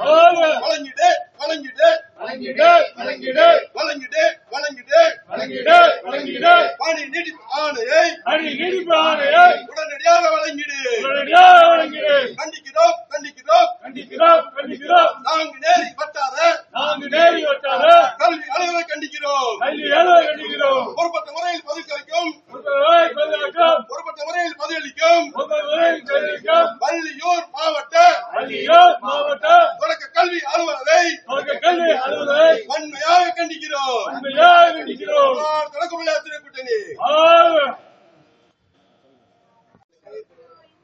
வழங்கிடு வழங்கிடு வழங்கிடு. வழங்கிடு வழங்கிடு. வழங்கிடு வழங்கிடு. வழங்கிடு பணி நீடிப்பு ஆணையை அணி நீடிப்பு ஆணையை உடனடியாக வழங்கிடு. உடனடியாக வழங்கிடு. கண்டிக்கிறோம் கண்டிக்கிறோம். கண்டிக்கிறோம் கண்டிக்கிறோம். நான்கு நேரி வட்டார நான்கு நேரி வட்டார கல்வி அளவை கண்டிக்கிறோம். கல்வி அளவை கண்டிக்கிறோம். பொறுப்பட்ட முறையில் உங்களை பதிலளிக்கும். பொறுப்பட்ட முறையில் பதிலளிக்கும். வள்ளியூர் மாவட்ட பள்ளியூர் மாவட்ட தொடக்க கல்வி அலுவலரை தொடக்க கல்வி அலுவலரை வன்மையாக கண்டிக்கிறோம் உண்மையாக கூட்டணி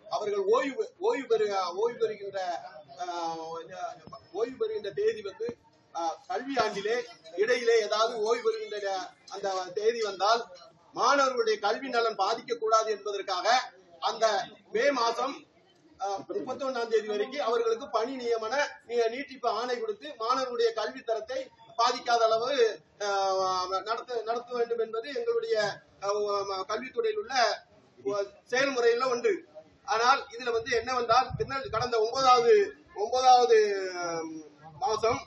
அவர்கள் ஓய்வு ஓய்வு பெறு ஓய்வு பெறுகின்ற ஓய்வு பெறுகின்ற தேதி வந்து கல்வி ஆண்டிலே இடையிலே ஏதாவது ஓய்வு பெறுகின்ற அந்த தேதி வந்தால் மாணவர்களுடைய கல்வி நலன் பாதிக்க கூடாது என்பதற்காக அந்த மே மாதம் முப்பத்தி ஒன்னாம் தேதி வரைக்கும் அவர்களுக்கு பணி நியமன நீட்டிப்பு ஆணை கொடுத்து மாணவர்களுடைய கல்வி தரத்தை பாதிக்காத அளவு நடத்த நடத்த வேண்டும் என்பது எங்களுடைய கல்வித்துறையில் உள்ள செயல்முறையில உண்டு. ஆனால் இதுல வந்து என்ன வந்தால் திருநெல் கடந்த ஒன்பதாவது ஒன்பதாவது மாசம்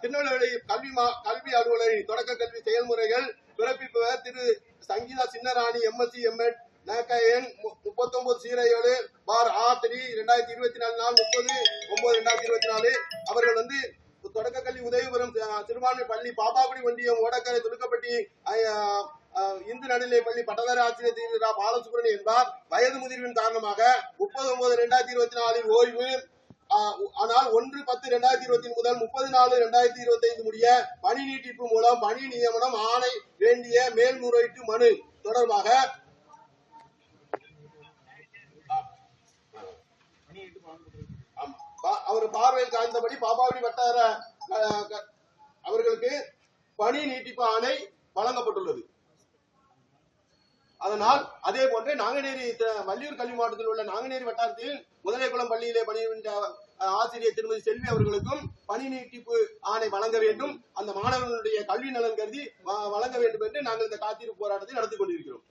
திருநெல்வேலி கல்வி மா- கல்வி அலுவலரின் தொடக்க கல்வி செயல்முறைகள் பிறப்பிப்பவர் திரு சங்கீதா சின்னராணி எம்எஸ்சி எம்எட் நகன் முப்பத்தொன்பது சீர ஏழு பார் ஆ த்ரீ ரெண்டாயிரத்தி இருபத்தி நாலு நாள் முப்பது ஒன்பது ரெண்டாயிரத்தி இருபத்தி நாலு. அவர்கள் வந்து தொடக்கக்கல்வி உதவிபுரம் சிறுபான்மை பள்ளி பாப்பாக்குடி ஒன்றியம் ஓடக்கரை துடுக்கப்பட்டி இந்து நடுநிலை பள்ளி பட்டதாரி ஆசிரியர் திரு பாலசுப்ரமணியன் என்பார் வயது முதிர்வின் காரணமாக முப்பது ஒன்பது இரண்டாயிரத்தி இருபத்தி நாலில் ஓய்வு ஆனால் ஒன்று பத்து இரண்டாயிரத்தி இருபத்தி முதல் முப்பது நாலு இரண்டாயிரத்தி இருபத்தி ஐந்து முடிய பணி நீட்டிப்பு மூலம் பணி நியமனம் ஆணை வேண்டிய மேல்முறையீட்டு மனு தொடர்பாக அவர் பார்வையில் காய்ந்தபடி பாபாவடி வட்டார அவர்களுக்கு பணி நீட்டிப்பு ஆணை வழங்கப்பட்டுள்ளது. அதனால் அதே போன்று நாங்குநேரி வள்ளியூர் கல்வி மாவட்டத்தில் உள்ள நாங்குநேரி வட்டாரத்தில் முதலைக்குளம் பள்ளியிலே பணியின்ற ஆசிரியர் திருமதி செல்வி அவர்களுக்கும் பணி நீட்டிப்பு ஆணை வழங்க வேண்டும். அந்த மாணவர்களுடைய கல்வி நலன் கருதி வழங்க வேண்டும் என்று நாங்கள் இந்த காத்திருப்பு போராட்டத்தை நடத்தி கொண்டிருக்கிறோம்.